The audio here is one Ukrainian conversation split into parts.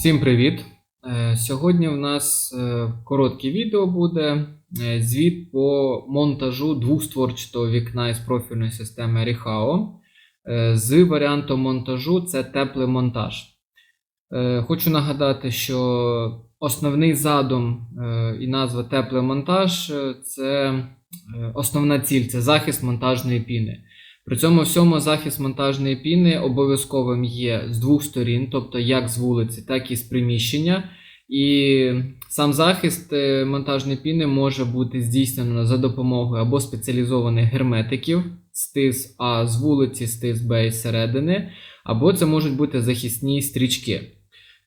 Всім привіт! Е, Сьогодні у нас е, коротке відео буде е, звіт по монтажу двохстворчатого вікна із профільної системи Rihao. З варіантом монтажу це теплий монтаж. Хочу нагадати, що основний задум і назва теплий монтаж це основна ціль це захист монтажної піни. При цьому всьому захист монтажної піни обов'язковим є з двох сторін, тобто як з вулиці, так і з приміщення. І сам захист е, монтажної піни може бути здійснено за допомогою або спеціалізованих герметиків стис А з вулиці, стис Б із середини, або це можуть бути захисні стрічки.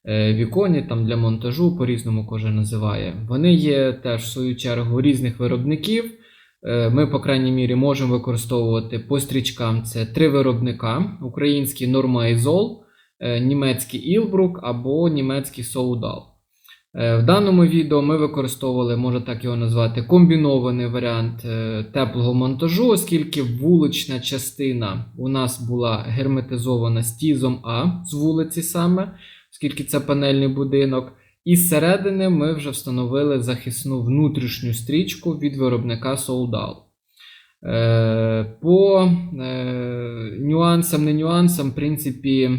Е, Віконі там для монтажу, по-різному кожен називає. Вони є теж в свою чергу різних виробників. Е, Ми, по крайній мірі, можемо використовувати по стрічкам це три виробника: український Normaisol, е, німецький Ілбрук або німецький Soudal. Е, В даному відео ми використовували, можна так його назвати, комбінований варіант теплого монтажу, оскільки вулична частина у нас була герметизована стізом А з вулиці саме, оскільки це панельний будинок. І зсередини ми вже встановили захисну внутрішню стрічку від виробника Soldal. Е, по е, нюансам, не нюансам, в принципі,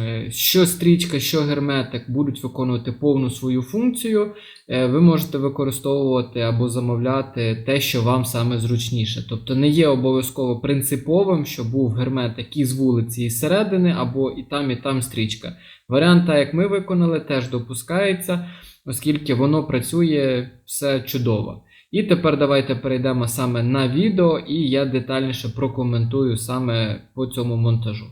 е, що стрічка, що герметик будуть виконувати повну свою функцію. Ви можете використовувати або замовляти те, що вам саме зручніше. Тобто не є обов'язково принциповим, що був герметик і з вулиці, і зсередини, або і там, і там стрічка. Варіант, так як ми виконали, теж допускається, оскільки воно працює все чудово. І тепер давайте перейдемо саме на відео, і я детальніше прокоментую саме по цьому монтажу.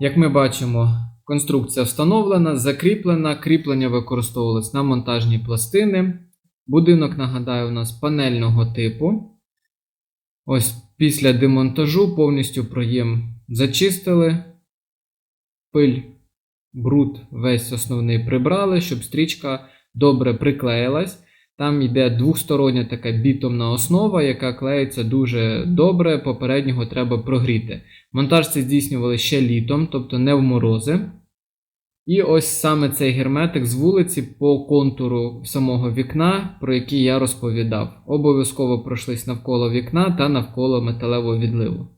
Як ми бачимо, конструкція встановлена, закріплена, кріплення використовувалось на монтажні пластини. Будинок, нагадаю, у нас панельного типу. Ось після демонтажу повністю проєм зачистили. Пиль, бруд весь основний прибрали, щоб стрічка добре приклеїлась. Там йде двостороння така бітумна основа, яка клеїться дуже добре. Попереднього треба прогріти. Монтаж це здійснювали ще літом, тобто не в морози. І ось саме цей герметик з вулиці по контуру самого вікна, про який я розповідав. Обов'язково пройшлись навколо вікна та навколо металевого відливу.